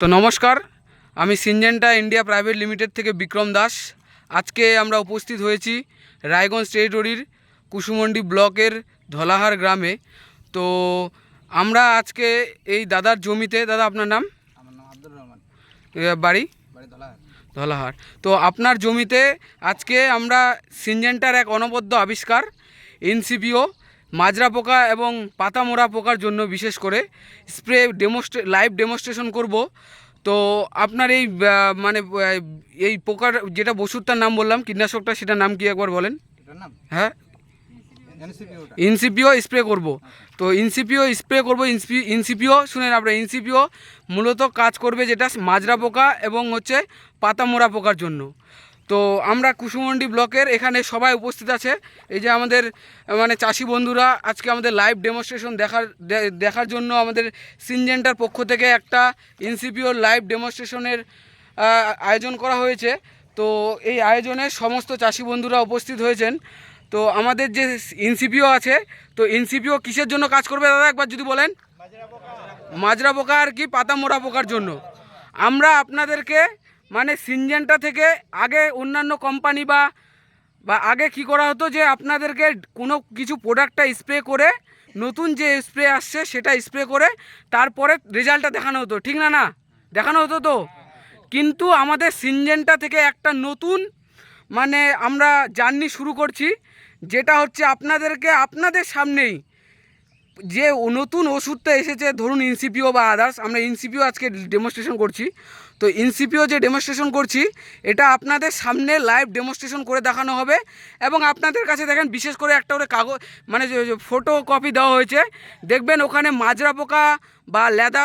তো নমস্কার আমি সিনজেন্টা ইন্ডিয়া প্রাইভেট লিমিটেড থেকে বিক্রম দাস। আজকে আমরা উপস্থিত হয়েছি রায়গঞ্জ টেরিটরির কুসুমন্ডি ব্লকের ধলাহার গ্রামে। তো আমরা আজকে এই দাদার জমিতে দাদা আপনার নাম? আমার নাম আব্দুর রহমান। বাড়ি? ধলাহার। তো আপনার জমিতে আজকে আমরা সিনজেন্টার এক অনবদ্য আবিষ্কার এনসিপিও মাজরা পোকা এবং পাতা মোড়া পোকার জন্য বিশেষ করে স্প্রে ডেমোস্ট্রে লাইভ ডেমোস্ট্রেশন করব। তো আপনার এই মানে এই পোকার যেটা ওষুধটার নাম বললাম কীটনাশকটা সেটার নাম কি একবার বলেন? হ্যাঁ? ইনসিপিও স্প্রে করব। তো ইনসিপিও স্প্রে করব ইনসিপিও শুনেন আপনারা ইনসিপিও মূলত কাজ করবে যেটা মাজরা পোকা এবং হচ্ছে পাতা মোড়া পোকার জন্য। তো আমরা কুসুমন্ডি ব্লকের এখানে সবাই উপস্থিত আছে। এই যে আমাদের মানে চাষি বন্ধুরা আজকে আমাদের লাইভ ডেমনস্ট্রেশন দেখার দেখার জন্য আমাদের সিনজেন্টার পক্ষ থেকে একটা ইনসিপিও লাইভ ডেমনস্ট্রেশনের আয়োজন করা হয়েছে। তো এই আয়োজনে সমস্ত চাষি বন্ধুরা উপস্থিত হয়েছেন। তো আমাদের যে ইনসিপিও আছে তো ইনসিপিও কিসের জন্য কাজ করবে দাদা একবার যদি বলেন? মাজরা পোকা। আর কি পাতা মোড়া পোকার জন্য। আমরা আপনাদেরকে মানে সিনজেন্টা থেকে আগে অন্যান্য কোম্পানি বা বা আগে কি করা হতো যে আপনাদেরকে কোনো কিছু প্রোডাক্টটা স্প্রে করে, নতুন যে স্প্রে আসছে সেটা স্প্রে করে তারপরে রেজাল্টটা দেখানো হতো, ঠিক না না? দেখানো হতো তো? কিন্তু আমাদের সিনজেন্টা থেকে একটা নতুন মানে আমরা জার্নি শুরু করছি, যেটা হচ্ছে আপনাদেরকে আপনাদের সামনেই যে নতুন ওষুধটা এসেছে, ধরুন ইনসিপিও বা আদার্স আমরা ইনসিপিও আজকে ডেমনস্ট্রেশন করছি। তো ইনসিপিও যে ডেমনস্ট্রেশন করছি, এটা আপনাদের সামনে লাইভ ডেমনস্ট্রেশন করে দেখানো হবে এবং আপনাদের কাছে দেখেন, বিশেষ করে একটা করে কাগজ মানে ফটো কপি দেওয়া হয়েছে। দেখবেন ওখানে মাজরা পোকা বা লেদা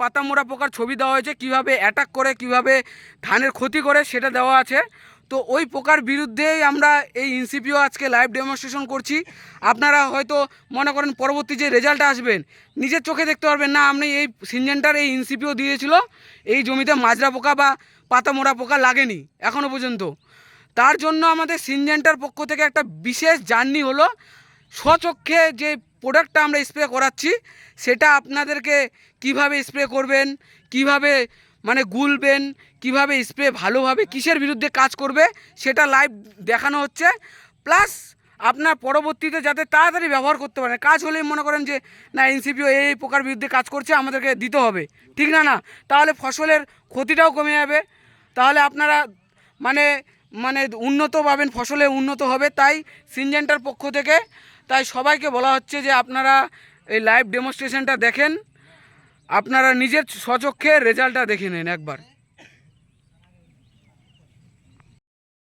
পাতামোড়া পোকার ছবি দেওয়া হয়েছে, কীভাবে অ্যাটাক করে, কীভাবে ধানের ক্ষতি করে, সেটা দেওয়া আছে। তো ওই পোকার বিরুদ্ধেই আমরা এই ইনসিপিও আজকে লাইভ ডেমনস্ট্রেশন করছি। আপনারা হয়তো মনে করেন পরবর্তী যে রেজাল্ট আসবেন নিজের চোখে দেখতে পারবেন না, আপনি এই সিনজেন্টার এই ইনসিপিও দিয়েছিল, এই জমিতে মাজরা পোকা বা পাতা মোড়া পোকা লাগেনি এখনও পর্যন্ত। তার জন্য আমাদের সিনজেন্টার পক্ষ থেকে একটা বিশেষ জার্নি হলো, স্বচক্ষে যে প্রোডাক্টটা আমরা স্প্রে করাচ্ছি, সেটা আপনাদেরকে কীভাবে স্প্রে করবেন, কীভাবে মানে গুলবেন, কীভাবে স্প্রে ভালোভাবে, কিসের বিরুদ্ধে কাজ করবে, সেটা লাইভ দেখানো হচ্ছে। প্লাস আপনার পরবর্তীতে যাতে তাড়াতাড়ি ব্যবহার করতে পারেন, কাজ হলেই মনে করেন যে, না এনসিপিও এই পোকার বিরুদ্ধে কাজ করছে, আমাদেরকে দিতে হবে। ঠিক না না? তাহলে ফসলের ক্ষতিটাও কমে যাবে। তাহলে আপনারা মানে মানে উন্নত পাবেন, ফসলে উন্নত হবে। তাই সিনজেন্টার পক্ষ থেকে, তাই সবাইকে বলা হচ্ছে যে, আপনারা এই লাইভ ডেমনস্ট্রেশনটা দেখেন। আপনারা নিজের স্বচক্ষে রেজাল্টটা দেখে নিন একবার।